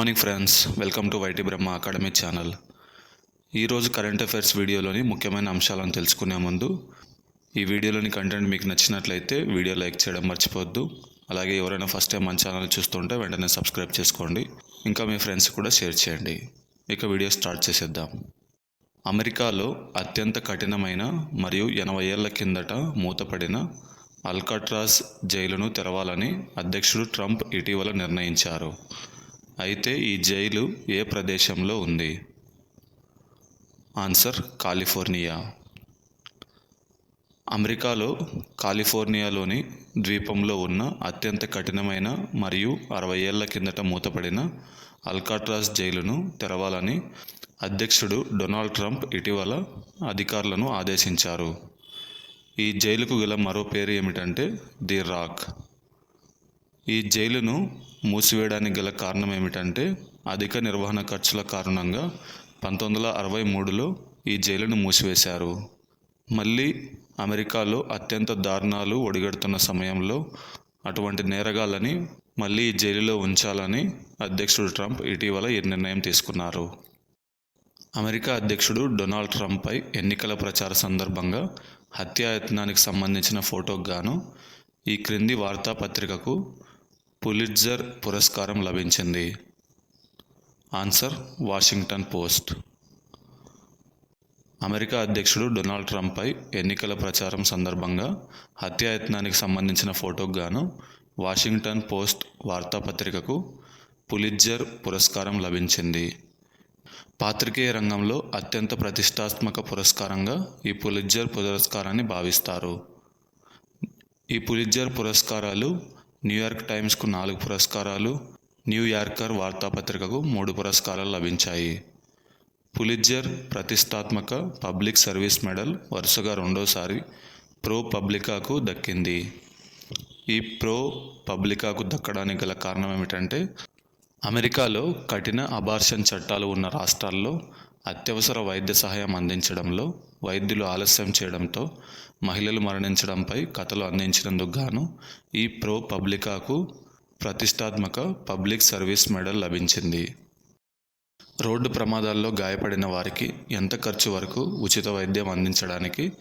Morning friends welcome to Y T Brahma academy channel. ఈరోజు current affairs వీడియోలోని ముఖ్యమైన అంశాలను తెలుసుకునే ముందు ఈ వీడియోలోని కంటెంట్ మీకు నచ్చినట్లయితే వీడియో లైక్ చేయడం మర్చిపోవద్దు. అలాగే ఎవరైనా ఫస్ట్ టైం మన ఛానల్ చూస్తుంటే వెంటనే సబ్స్క్రైబ్ చేసుకోండి. ఇంకా మీ ఫ్రెండ్స్ కూడా షేర్ చేయండి. ఇక వీడియో స్టార్ట్ చేసేద్దాం. అమెరికాలో అత్యంత కఠినమైన మరియు ఎనభై ఏళ్ళ కిందట మూతపడిన అల్కాట్రాస్ జైలును తెరవాలని అధ్యక్షుడు ట్రంప్ ఇటీవల నిర్ణయించారు. అయితే ఈ జైలు ఏ ప్రదేశంలో ఉంది? Answer California. అమెరికాలో కాలిఫోర్నియాలోని ద్వీపంలో ఉన్న అత్యంత కఠినమైన మరియు అరవై ఏళ్ళ కిందట మూతపడిన అల్కాట్రాస్ జైలును తెరవాలని అధ్యక్షుడు డొనాల్డ్ ట్రంప్ ఇటీవల అధికారులను ఆదేశించారు. ఈ జైలుకు గల మరో పేరు ఏమిటంటే ది రాక్. ఈ జైలును మూసివేయడానికి గల కారణం ఏమిటంటే అధిక నిర్వహణ ఖర్చుల కారణంగా పంతొమ్మిది వందల అరవై మూడులో ఈ జైలును మూసివేశారు. మళ్ళీ అమెరికాలో అత్యంత దారుణాలు ఒడిగడుతున్న సమయంలో అటువంటి నేరగాళ్ళని మళ్ళీ ఈ జైలులో ఉంచాలని అధ్యక్షుడు ట్రంప్ ఇటీవల ఈ నిర్ణయం తీసుకున్నారు. అమెరికా అధ్యక్షుడు డొనాల్డ్ ట్రంప్పై ఎన్నికల ప్రచార సందర్భంగా హత్యాయత్నానికి సంబంధించిన ఫోటోకు గాను ఈ క్రింది వార్తాపత్రికకు పులిట్జర్ పురస్కారం లభించింది. Answer Washington Post. అమెరికా అధ్యక్షుడు డొనాల్డ్ ట్రంప్పై ఎన్నికల ప్రచారం సందర్భంగా హత్యాయత్నానికి సంబంధించిన ఫోటోకు గాను వాషింగ్టన్ పోస్ట్ వార్తాపత్రికకు పులిట్జర్ పురస్కారం లభించింది. పాత్రికేయ రంగంలో అత్యంత ప్రతిష్టాత్మక పురస్కారంగా ఈ పులిట్జర్ పురస్కారాన్ని భావిస్తారు. ఈ పులిట్జర్ పురస్కారాలు న్యూయార్క్ టైమ్స్కు నాలుగు పురస్కారాలు న్యూయార్కర్ వార్తాపత్రికకు మూడు పురస్కారాలు లభించాయి. పులిట్జర్ ప్రతిష్టాత్మక పబ్లిక్ సర్వీస్ మెడల్ వరుసగా రెండోసారి ప్రో పబ్లికాకు దక్కింది. ఈ ప్రో పబ్లికాకు దక్కడానికి గల కారణం ఏమిటంటే అమెరికాలో కఠిన అబార్షన్ చట్టాలు ఉన్న రాష్ట్రాల్లో అత్యవసర వైద్య సహాయం అందించడంలో వైద్యులు ఆలస్యం చేయడంతో మహిళలు మరణించడంపై కథలు అందించినందుకు గాను ఈ ప్రో పబ్లికాకు ప్రతిష్టాత్మక పబ్లిక్ సర్వీస్ మెడల్ లభించింది. రోడ్డు ప్రమాదాల్లో గాయపడిన వారికి ఎంత ఖర్చు వరకు ఉచిత వైద్యం అందించడానికి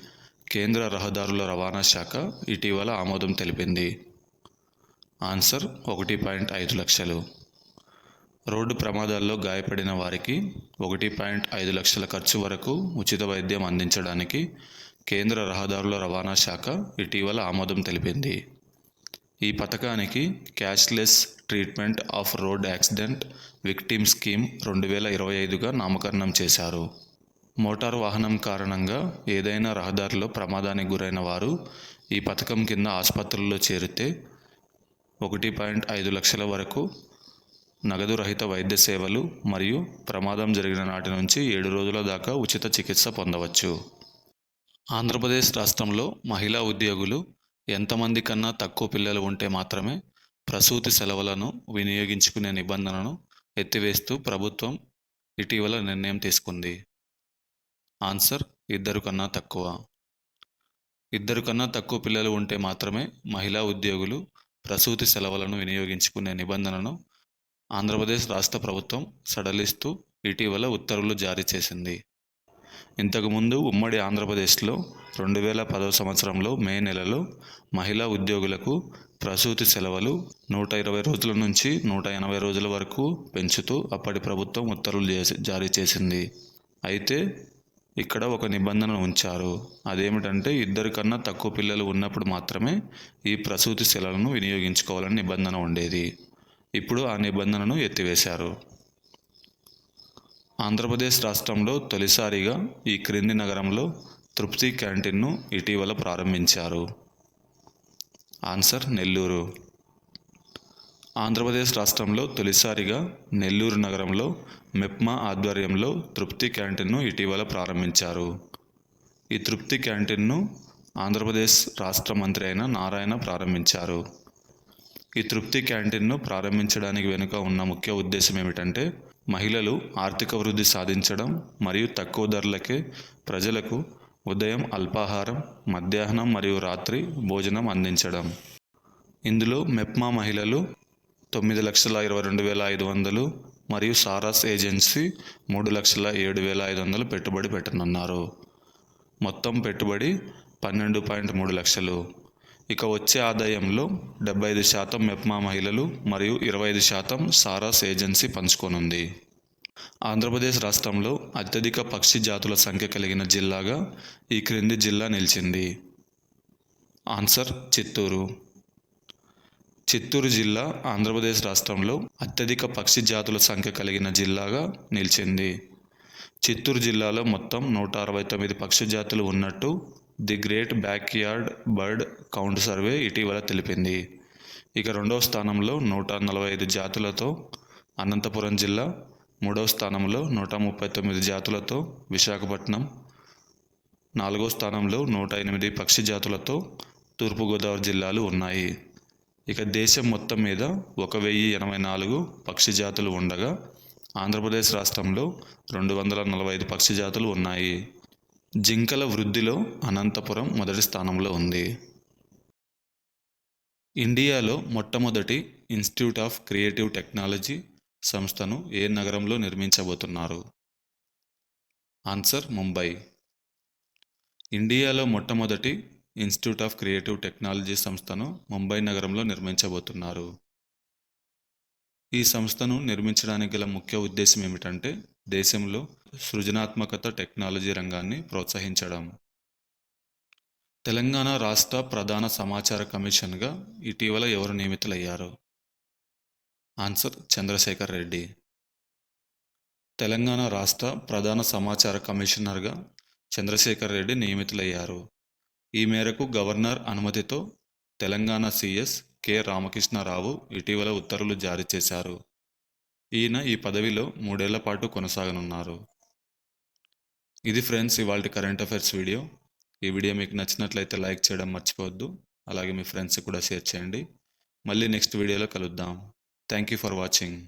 కేంద్ర రహదారుల రవాణా శాఖ ఇటీవల ఆమోదం తెలిపింది? ఆన్సర్ ఒకటి పాయింట్ ఐదు లక్షలు. రోడ్డు ప్రమాదాల్లో గాయపడిన వారికి ఒకటి పాయింట్ ఐదు లక్షల ఖర్చు వరకు ఉచిత వైద్యం అందించడానికి కేంద్ర రహదారుల రవాణా శాఖ ఇటీవల ఆమోదం తెలిపింది. ఈ పథకానికి cashless treatment of road accident victim scheme రెండు వేల ఇరవై ఐదుగా నామకరణం చేశారు. మోటారు వాహనం కారణంగా ఏదైనా రహదారిలో ప్రమాదానికి గురైన వారు ఈ పథకం కింద ఆసుపత్రుల్లో చేరితే ఒకటి పాయింట్ ఐదు లక్షల వరకు నగదు రహిత వైద్య సేవలు మరియు ప్రమాదం జరిగిన నాటి నుంచి ఏడు రోజుల దాకా ఉచిత చికిత్స పొందవచ్చు. ఆంధ్రప్రదేశ్ రాష్ట్రంలో మహిళా ఉద్యోగులు ఎంతమంది కన్నా తక్కువ పిల్లలు ఉంటే మాత్రమే ప్రసూతి సెలవులను వినియోగించుకునే నిబంధనను ఎత్తివేస్తూ ప్రభుత్వం ఇటీవల నిర్ణయం తీసుకుంది. ఆన్సర్ ఇద్దరు కన్నా తక్కువ. ఇద్దరు కన్నా తక్కువ పిల్లలు ఉంటే మాత్రమే మహిళా ఉద్యోగులు ప్రసూతి సెలవులను వినియోగించుకునే నిబంధనను ఆంధ్రప్రదేశ్ రాష్ట్ర ప్రభుత్వం సడలిస్తూ ఇటీవల ఉత్తర్వులు జారీ చేసింది. ఇంతకుముందు ఉమ్మడి ఆంధ్రప్రదేశ్లో రెండు వేల పదవ సంవత్సరంలో మే నెలలో మహిళా ఉద్యోగులకు ప్రసూతి సెలవులు నూట ఇరవై రోజుల నుంచి నూట ఎనభై రోజుల వరకు పెంచుతూ అప్పటి ప్రభుత్వం ఉత్తర్వులు చేసి జారీ చేసింది. అయితే ఇక్కడ ఒక నిబంధన ఉంచారు. అదేమిటంటే ఇద్దరు కన్నా తక్కువ పిల్లలు ఉన్నప్పుడు మాత్రమే ఈ ప్రసూతి సెలవులను వినియోగించుకోవాలని నిబంధన ఉండేది. ఇప్పుడు ఆ నిబంధనను ఎత్తివేశారు. ఆంధ్రప్రదేశ్ రాష్ట్రంలో తొలిసారిగా ఈ క్రింది నగరంలో తృప్తి క్యాంటీన్ను ఇటీవల ప్రారంభించారు. ఆన్సర్ నెల్లూరు. ఆంధ్రప్రదేశ్ రాష్ట్రంలో తొలిసారిగా నెల్లూరు నగరంలో మెప్మా ఆధ్వర్యంలో తృప్తి క్యాంటీన్ను ఇటీవల ప్రారంభించారు. ఈ తృప్తి క్యాంటీన్ను ఆంధ్రప్రదేశ్ రాష్ట్ర మంత్రి అయిన నారాయణ ప్రారంభించారు. ఈ తృప్తి క్యాంటీన్ను ప్రారంభించడానికి వెనుక ఉన్న ముఖ్య ఉద్దేశం ఏమిటంటే మహిళలు ఆర్థిక వృద్ధి సాధించడం మరియు తక్కువ ధరలకే ప్రజలకు ఉదయం అల్పాహారం మధ్యాహ్నం మరియు రాత్రి భోజనం అందించడం. ఇందులో మెప్మా మహిళలు తొమ్మిది లక్షల ఇరవై రెండు వేల ఐదు వందలు మరియు సారాస్ ఏజెన్సీ మూడు లక్షల ఏడు వేల ఐదు వందలు పెట్టుబడి పెట్టనున్నారు. మొత్తం పెట్టుబడి పన్నెండు పాయింట్ మూడు లక్షలు. ఇక వచ్చే ఆదాయంలో డెబ్బై ఐదు శాతం మెప్మా మహిళలు మరియు ఇరవై ఐదు శాతం సారాస్ ఏజెన్సీ పంచుకోనుంది. ఆంధ్రప్రదేశ్ రాష్ట్రంలో అత్యధిక పక్షి జాతుల సంఖ్య కలిగిన జిల్లాగా ఈ క్రింది జిల్లా నిలిచింది. ఆన్సర్ చిత్తూరు. చిత్తూరు జిల్లా ఆంధ్రప్రదేశ్ రాష్ట్రంలో అత్యధిక పక్షి జాతుల సంఖ్య కలిగిన జిల్లాగా నిలిచింది. చిత్తూరు జిల్లాలో మొత్తం నూట అరవై తొమ్మిది పక్షి జాతులు ఉన్నట్టు the great backyard bird count survey ఇటీవల తెలిపింది. ఇక రెండవ స్థానంలో నూట నలభై ఐదు జాతులతో అనంతపురం జిల్లా మూడవ స్థానంలో నూట ముప్పై తొమ్మిది జాతులతో విశాఖపట్నం నాలుగో స్థానంలో నూట ఎనిమిది పక్షి జాతులతో తూర్పుగోదావరి జిల్లాలు ఉన్నాయి. ఇక దేశం మొత్తం మీద ఒక వెయ్యి ఎనభై నాలుగు పక్షి జాతులు ఉండగా ఆంధ్రప్రదేశ్ రాష్ట్రంలో రెండు వందల నలభై ఐదు పక్షి జాతులు ఉన్నాయి. జింకల వృద్ధిలో అనంతపురం మొదటి స్థానంలో ఉంది. ఇండియాలో మొట్టమొదటి ఇన్స్టిట్యూట్ ఆఫ్ క్రియేటివ్ టెక్నాలజీ సంస్థను ఏ నగరంలో నిర్మించబోతున్నారు? ఆన్సర్ ముంబై. ఇండియాలో మొట్టమొదటి ఇన్స్టిట్యూట్ ఆఫ్ క్రియేటివ్ టెక్నాలజీ సంస్థను ముంబై నగరంలో నిర్మించబోతున్నారు. ఈ సంస్థను నిర్మించడానికి గల ముఖ్య ఉద్దేశం ఏమిటంటే దేశంలో సృజనాత్మకత టెక్నాలజీ రంగాన్ని ప్రోత్సహించడం. తెలంగాణ రాష్ట్ర ప్రధాన సమాచార కమిషన్గా ఇటీవల ఎవరు నియమితులయ్యారు? ఆన్సర్ చంద్రశేఖర్ రెడ్డి. తెలంగాణ రాష్ట్ర ప్రధాన సమాచార కమిషనర్గా చంద్రశేఖర్ రెడ్డి నియమితులయ్యారు. ఈ మేరకు గవర్నర్ అనుమతితో తెలంగాణ సీఎస్ కె. రామకృష్ణారావు ఇటీవల ఉత్తర్వులు జారీ చేశారు. ఈయన ఈ పదవిలో మూడేళ్ళ పాటు కొనసాగనున్నారు. ఇది ఫ్రెండ్స్ ఇవాళ కరెంట్ అఫైర్స్ వీడియో. ఈ వీడియో మీకు నచ్చినట్లయితే లైక్ చేయడం మర్చిపోవద్దు. అలాగే మీ ఫ్రెండ్స్ కూడా షేర్ చేయండి. మళ్ళీ నెక్స్ట్ వీడియోలో కలుద్దాం. Thank you for watching.